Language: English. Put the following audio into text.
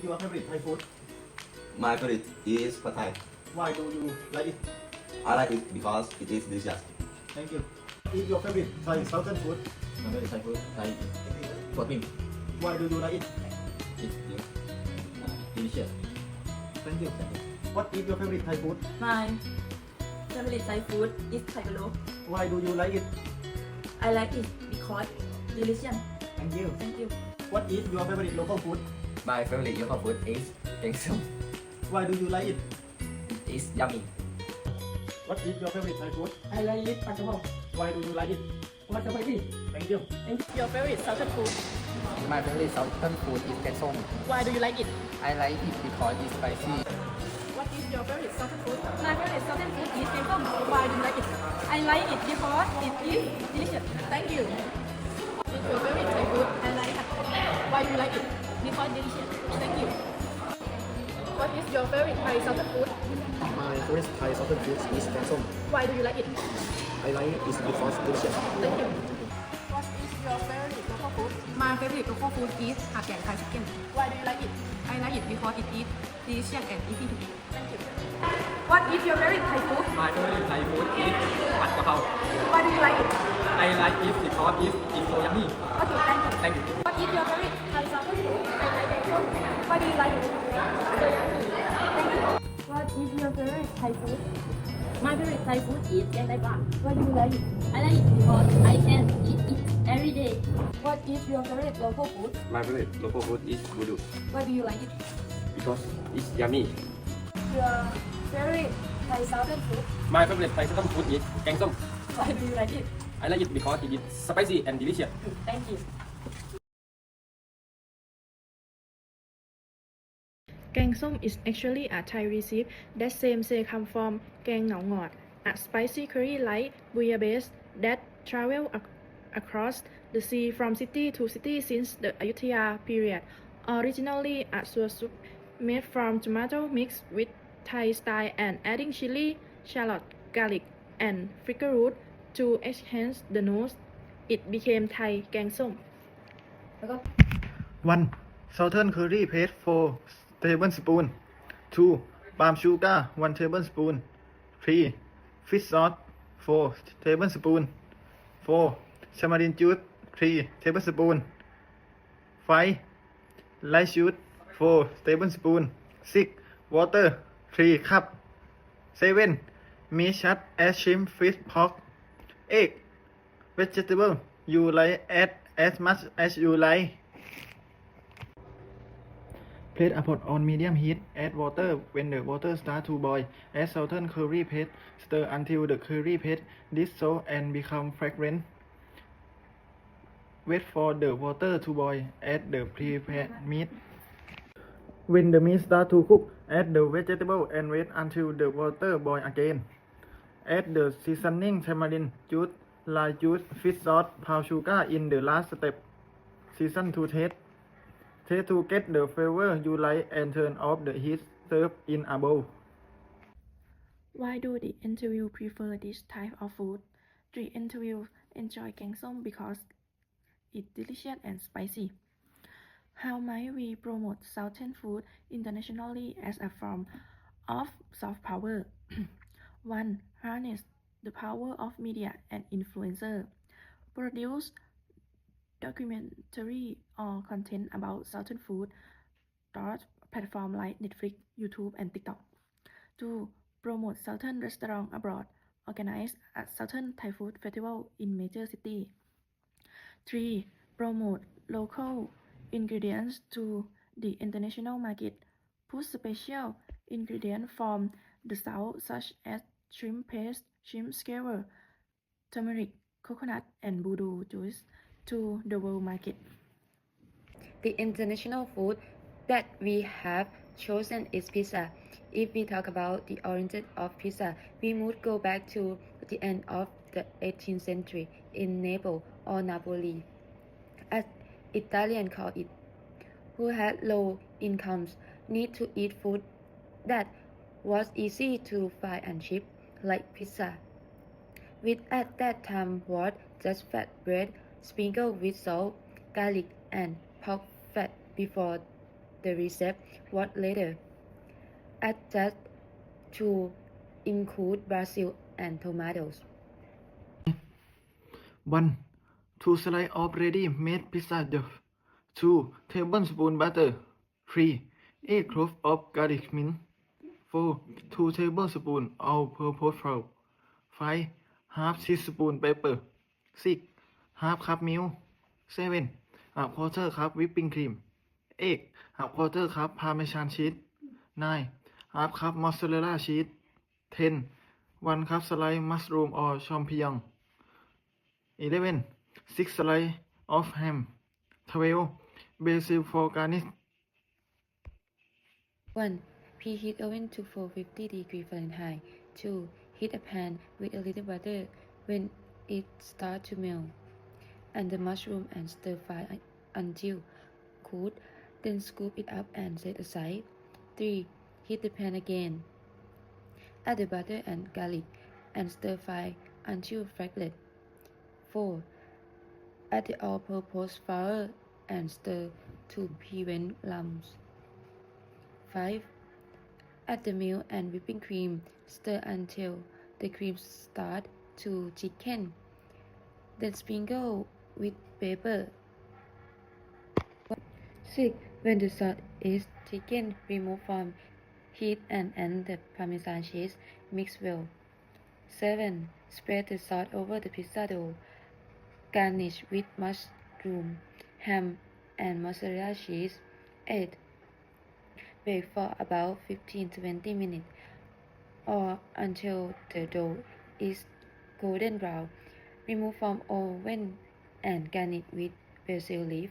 eat your favorite Thai food? My favorite is pad thai. Why do you like it? I like it because it is delicious. Thank you. Eat your favorite Thai southern food. My favorite Thai food, Thai pork rib. Why do you like it? It's uh, delicious. Thank you. What is your favorite Thai food? My favorite Thai food is Thai palo. Why do you like it? I like it because delicious. Thank you. Thank you. What is your favorite local food? My favorite local food is Gyeongsum. Why do you like it? It's yummy. What is your favorite Thai food? I like it at home. Why do you like it? Oh, What's about? Thank you. And your favorite southern food? My favorite southern food is Gyeongsum. Why do you like it? I like it because it's spicy. What is your favorite southern food? My favorite southern food is Why do you like it? I like it because it is delicious. Thank you. It's your favorite Thai food? I like it. Why do you like it? Because delicious Thank you What is your favorite Thai southern food My favorite Thai southern food is Kang Som. Why do you like it I like it because delicious. Thank you. What is your favorite local food? My favorite local food is ผักแกงไทย chicken. Why do you like it? I like it because it is delicious and easy to eat. Thank you. What is your favorite Thai food? My favorite Thai food is ผัดกะเพรา Why do you like it? I like it because it is so yummy. Okay, thank you. Thank you. What is your favorite Thai southern food? I like it too. Why do you like it? So yummy. Thank you. What is your favorite Thai food? My favorite Thai food is แกงไตปลา Why do you like it? I like it because I can eat it every day. What is your favorite local food? My favorite local food is voodoo Why do you like it? because it's yummy. Your favorite Thai southern food? My favorite Thai southern food is แกงส้ม Why do you like it? I like it because it is spicy and delicious. Thank you. Gang som is actually a Thai recipe that same say come from gang ngao ngọt, a spicy curry like bouillabaisse that travel ac- across the sea from city to city since the Ayutthaya period. Originally a sour soup made from tomato mixed with Thai style and adding chili, shallot, garlic, and flicker root to enhance the nose. It became Thai gang som. 1. Southern curry paste 4 tablespoon 2. Palm sugar 1 tablespoon 3. Fish sauce 4 tablespoon 4. Tamarind juice 3 tablespoon 5. Rice juice 4 tablespoon 6. Water 3 cup 7. Meat shad as shrimp fish pork 8. Vegetable you like add as much as you like Place a pot on medium heat. Add water when the water starts to boil. Add southern curry paste. Stir until the curry paste dissolve and become fragrant. Wait for the water to boil. Add the prepared meat. When the meat starts to cook, add the vegetable and wait until the water boil again. Add the seasoning tamarind juice, lime juice, fish sauce, palm sugar in the last step. Season to taste. Taste to get the flavor you like and turn off the heat. Serve in a bowl. Why do the interview prefer this type of food? The interview enjoy gang som because it's delicious and spicy. How might we promote Southern food internationally as a form of soft power? 1. Harness the power of media and influencer. Produce documentary or content about Southern food through platforms like Netflix, YouTube, and TikTok. 2. Promote Southern restaurant abroad. Organize a Southern Thai food festival in major city. 3. Promote local ingredients to the international market. Put special ingredients from the south such as shrimp paste, shrimp skewer, turmeric, coconut, and voodoo juice to the world market. The international food that we have chosen is pizza. If we talk about the origin of pizza, we would go back to the end of the 18th century in Naples or Napoli, as Italians call it, who had low incomes need to eat food that was easy to find and cheap, like pizza. Which at that time was just fat bread sprinkled with salt, garlic, and pork fat before the recipe was later Add adjusted to include basil and tomatoes. 1. 2 slices of ready made pizza dough. 2 tablespoon butter. 3. 8 cloves of garlic mint. 4. 2 tablespoon all purpose flour. 5. Half teaspoon pepper. 6. ฮาร์ฟครับมิลเซเว่นอ่าควอเตอร์ครับวิปปิ้งครีมเอกอ่าควอเตอร์ครับพาเมชานชีสนายฮาร์ฟครับมอสซาเรลล่าชีสเทนวันครับสไลด์มัสรูมออชอมพิยองอีเลเว่นซิกสไลด์ออฟแฮมทเวลเบซิลฟอร์กานิส 1. Preheat oven to 450 degree Fahrenheit. 2. Heat a pan with a little butter when it starts to melt. Add the mushroom and stir fry until cooked. Then scoop it up and set aside. 3. Heat the pan again. Add the butter and garlic and stir fry until fragrant. 4. Add the all-purpose flour and stir to prevent lumps. 5. Add the milk and whipping cream. Stir until the cream starts to thicken. Then sprinkle with pepper. 6. When the sauce is thickened, remove from heat and add the parmesan cheese. Mix well. 7. Spread the sauce over the pizza dough. Garnish with mushroom, ham, and mozzarella cheese. 8. Bake for about 15-20 minutes or until the dough is golden brown. Remove from oven and garnish with basil leaf.